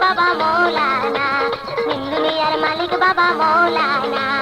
బాబా మౌలానా. నిన్ను నీ అర మలిక్ బాబా మౌలానా.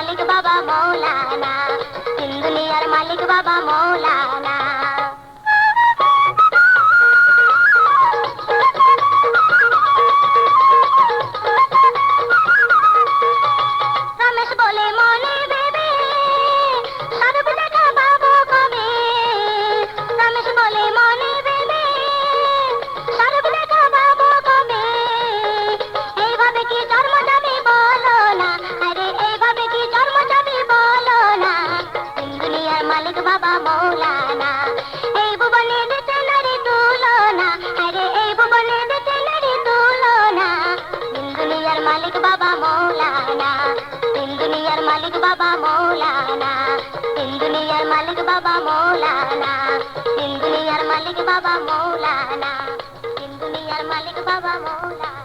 మలిక బాబా మౌలానా. హిందు నియర్ మలిక బాబా మౌలానా. బాబా మౌలానా? హిందూ నియర్ మలిక్ బాబా మౌలానా?